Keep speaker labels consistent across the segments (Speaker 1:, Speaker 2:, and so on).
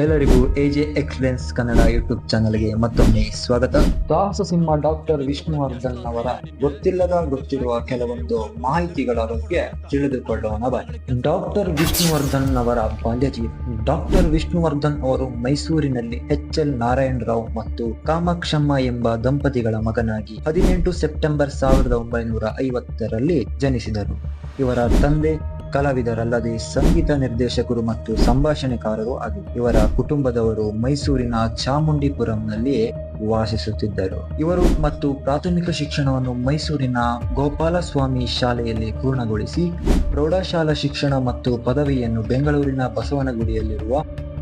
Speaker 1: ಎಲ್ಲರಿಗೂ AJ excellence Kannada YouTube ಚಾನಲ್ಗೆ ಮತ್ತೊಮ್ಮೆ ಸ್ವಾಗತ. ದಾಸ ಸಿಂಹ ಡಾಕ್ಟರ್ ವಿಷ್ಣುವರ್ಧನ್ ಅವರ ಗೊತ್ತಿಲ್ಲದ ಗೊತ್ತಿರುವ ಕೆಲವೊಂದು ಮಾಹಿತಿಗಳ ಬಗ್ಗೆ ತಿಳಿದುಕೊಳ್ಳೋಣ. ಬನ್ನಿ. ಡಾಕ್ಟರ್ ವಿಷ್ಣುವರ್ಧನ್ ಅವರ ಬಾಲ್ಯ ಡಾಕ್ಟರ್ ವಿಷ್ಣುವರ್ಧನ್ ಅವರು ಮೈಸೂರಿನಲ್ಲಿ ಎಚ್ ಎಲ್ ನಾರಾಯಣ ರಾವ್ ಮತ್ತು ಕಾಮಾಕ್ಷಮ್ಮ ಎಂಬ ದಂಪತಿಗಳ ಮಗನಾಗಿ ಹದಿನೆಂಟು ಸೆಪ್ಟೆಂಬರ್ ಸಾವಿರದ ಒಂಬೈನೂರ ಐವತ್ತರಲ್ಲಿ ಜನಿಸಿದರು. ಇವರ ತಂದೆ ಕಲಾವಿದರಲ್ಲದೆ ಸಂಗೀತ ನಿರ್ದೇಶಕರು ಮತ್ತು ಸಂಭಾಷಣೆಕಾರರು ಆಗಿದ್ದರು ಇವರ ಕುಟುಂಬದವರು ಮೈಸೂರಿನ ಚಾಮುಂಡಿಪುರಂನಲ್ಲಿಯೇ ವಾಸಿಸುತ್ತಿದ್ದರು. ಇವರು ಮತ್ತು ಪ್ರಾಥಮಿಕ ಶಿಕ್ಷಣವನ್ನು ಮೈಸೂರಿನ ಗೋಪಾಲಸ್ವಾಮಿ ಶಾಲೆಯಲ್ಲಿ ಪೂರ್ಣಗೊಳಿಸಿ ಪ್ರೌಢಶಾಲಾ ಶಿಕ್ಷಣ ಮತ್ತು ಪದವಿಯನ್ನು ಬೆಂಗಳೂರಿನ ಬಸವನಗುಡಿಯಲ್ಲಿರುವ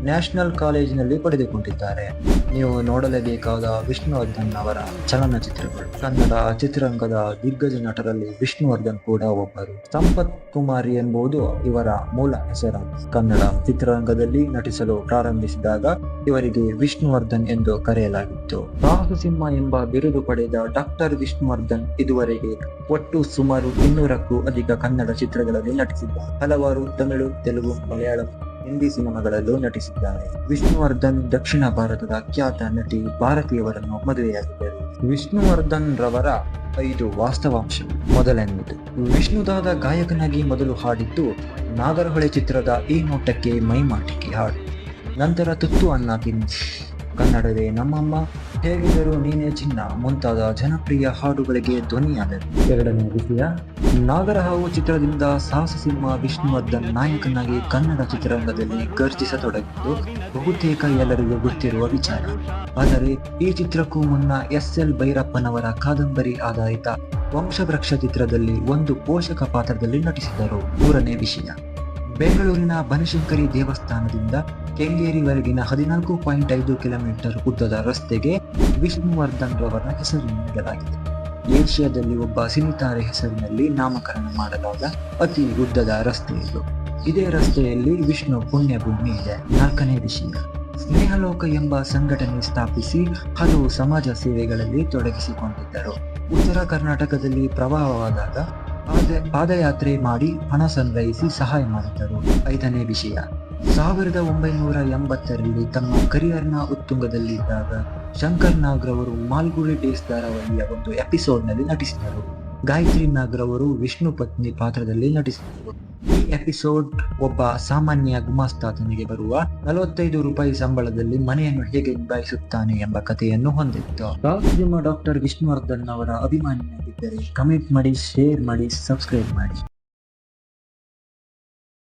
Speaker 1: ನ್ಯಾಷನಲ್ ಕಾಲೇಜಿನಲ್ಲಿ ಪಡೆದುಕೊಂಡಿದ್ದಾರೆ. ನೀವು ನೋಡಲೇಬೇಕಾದ ವಿಷ್ಣುವರ್ಧನ್ ಅವರ ಚಲನಚಿತ್ರಗಳು. ಕನ್ನಡ ಚಿತ್ರರಂಗದ ದಿಗ್ಗಜ ನಟರಲ್ಲಿ ವಿಷ್ಣುವರ್ಧನ್ ಕೂಡ ಒಬ್ಬರು. ಸಂಪತ್ ಕುಮಾರಿ ಎಂಬುದು ಇವರ ಮೂಲ ಹೆಸರಾಗಿದೆ ಕನ್ನಡ ಚಿತ್ರರಂಗದಲ್ಲಿ ನಟಿಸಲು ಪ್ರಾರಂಭಿಸಿದಾಗ ಇವರಿಗೆ ವಿಷ್ಣುವರ್ಧನ್ ಎಂದು ಕರೆಯಲಾಗಿತ್ತು. ಸಾಹಸ ಸಿಂಹ ಎಂಬ ಬಿರುದು ಪಡೆದ ಡಾಕ್ಟರ್ ವಿಷ್ಣುವರ್ಧನ್ ಇದುವರೆಗೆ ಒಟ್ಟು ಸುಮಾರು ಇನ್ನೂರಕ್ಕೂ ಅಧಿಕ ಕನ್ನಡ ಚಿತ್ರಗಳಲ್ಲಿ ನಟಿಸಿದ್ದಾರೆ. ಹಲವಾರು ತಮಿಳು, ತೆಲುಗು, ಮಲಯಾಳಂ ಹಿಂದಿ ಸಿನಿಮಾಗಳಲ್ಲೂ ನಟಿಸಿದ್ದಾರೆ. ವಿಷ್ಣುವರ್ಧನ್ ದಕ್ಷಿಣ ಭಾರತದ ಖ್ಯಾತ ನಟಿ ಭಾರತೀಯವರನ್ನು ಮದುವೆಯಾಗಿದ್ದರು. ವಿಷ್ಣುವರ್ಧನ್ ರವರ ಐದು ವಾಸ್ತವಾಂಶ. ಮೊದಲನೆಯದು, ವಿಷ್ಣುದಾದ ಗಾಯಕನಾಗಿ ಮೊದಲು ಹಾಡಿದ್ದು ನಾಗರಹೊಳೆ ಚಿತ್ರದ ಈ ನೋಟಕ್ಕೆ ಮೈಮಾಟಿಕೆ ಹಾಡು. ನಂತರ ತುತ್ತು ಅನ್ನ ತಿನ್ನಿ. ಕನ್ನಡವೇ ನಮ್ಮಮ್ಮ. ಹೇಗಿದ್ದರೂ ನೀನೇ ಚಿನ್ನ, ಮುಂತಾದ ಜನಪ್ರಿಯ ಹಾಡುಗಳಿಗೆ ಧ್ವನಿಯಾದರು ಎರಡನೇ ವಿಷಯ, ನಾಗರಹಾವು ಚಿತ್ರದಿಂದ ಸಾಹಸ ಸಿಂಹ ವಿಷ್ಣುವರ್ಧನ್ ನಾಯಕನಾಗಿ ಕನ್ನಡ ಚಿತ್ರರಂಗದಲ್ಲಿ ಗರ್ಜಿಸತೊಡಗಿದ್ದು ಬಹುತೇಕ ಎಲ್ಲರಿಗೂ ಗೊತ್ತಿರುವ ವಿಚಾರ. ಆದರೆ ಈ ಚಿತ್ರಕ್ಕೂ ಮುನ್ನ ಎಸ್ ಎಲ್ ಭೈರಪ್ಪನವರ ಕಾದಂಬರಿ ಆಧಾರಿತ ವಂಶವೃಕ್ಷ ಚಿತ್ರದಲ್ಲಿ ಒಂದು ಪೋಷಕ ಪಾತ್ರದಲ್ಲಿ ನಟಿಸಿದರು. ಮೂರನೇ ವಿಷಯ ಬೆಂಗಳೂರಿನ ಬನಶಂಕರಿ ದೇವಸ್ಥಾನದಿಂದ ಕೆಂಗೇರಿವರೆಗಿನ ಹದಿನಾಲ್ಕು ಪಾಯಿಂಟ್ ಐದು ಕಿಲೋಮೀಟರ್ ಉದ್ದದ ರಸ್ತೆಗೆ ವಿಷ್ಣುವರ್ಧನ್ ರವರ ಹೆಸರು ನೀಡಲಾಗಿದೆ. ಏಷ್ಯಾದಲ್ಲಿ ಒಬ್ಬ ಸಿನಿತಾರೆ ಹೆಸರಿನಲ್ಲಿ ನಾಮಕರಣ ಮಾಡಲಾದ ಅತಿ ಉದ್ದದ ರಸ್ತೆ ಇದು. ಇದೇ ರಸ್ತೆಯಲ್ಲಿ ವಿಷ್ಣು ಪುಣ್ಯಭೂಮಿ ಇದೆ. ನಾಲ್ಕನೇ ವಿಷಯ. ಸ್ನೇಹಲೋಕ ಎಂಬ ಸಂಘಟನೆ ಸ್ಥಾಪಿಸಿ ಹಲವು ಸಮಾಜ ಸೇವೆಗಳಲ್ಲಿ ತೊಡಗಿಸಿಕೊಂಡಿದ್ದರು. ಉತ್ತರ ಕರ್ನಾಟಕದಲ್ಲಿ ಪ್ರವಾಹವಾದಾಗ ಪಾದ ಪಾದಯಾತ್ರೆ ಮಾಡಿ ಹಣ ಸಂಗ್ರಹಿಸಿ ಸಹಾಯ ಮಾಡಿದ್ದರು ಐದನೇ ವಿಷಯ. ಸಾವಿರದ ಒಂಬೈನೂರ ಎಂಬತ್ತರಲ್ಲಿ ತಮ್ಮ ಕರಿಯರ್ನ ಉತ್ತುಂಗದಲ್ಲಿದ್ದಾಗ ಶಂಕರ್ ನಾಗ್ರವರು ಮಾಲ್ಗುಡಿ ಡೇಸ್ ಧಾರಾವಾಹಿಯ ಒಂದು ಎಪಿಸೋಡ್ನಲ್ಲಿ ನಟಿಸಿದರು. ಗಾಯತ್ರಿ ನಾಗ್ರವರು ವಿಷ್ಣು ಪತ್ನಿ ಪಾತ್ರದಲ್ಲಿ ನಟಿಸಿದರು. ಈ ಎಪಿಸೋಡ್ ಒಬ್ಬ ಸಾಮಾನ್ಯ ಗುಮಾಸ್ತಾತನಿಗೆ ಬರುವ ನಲವತ್ತೈದು ರೂಪಾಯಿ ಸಂಬಳದಲ್ಲಿ ಮನೆಯನ್ನು ಹೇಗೆ ನಿಭಾಯಿಸುತ್ತಾನೆ ಎಂಬ ಕಥೆಯನ್ನು ಹೊಂದಿತ್ತು. ಡಾಕ್ಟರ್ ವಿಷ್ಣುವರ್ಧನ್ ಅವರ ಅಭಿಮಾನಿಯಾಗಿದ್ದರೆ ಕಮೆಂಟ್ ಮಾಡಿ, ಶೇರ್ ಮಾಡಿ, ಸಬ್ಸ್ಕ್ರೈಬ್ ಮಾಡಿ.